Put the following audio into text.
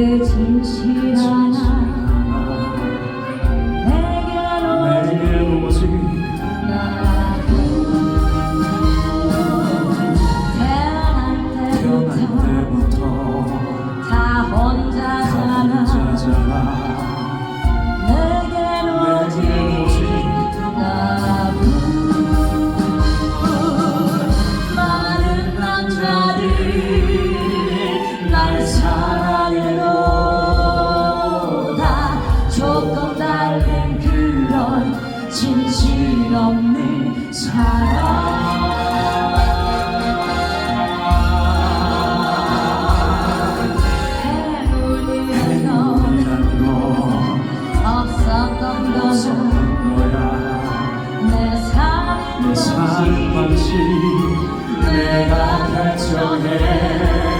的间 어떤 것은 뭐야 내 사는 방식 내가 결정해.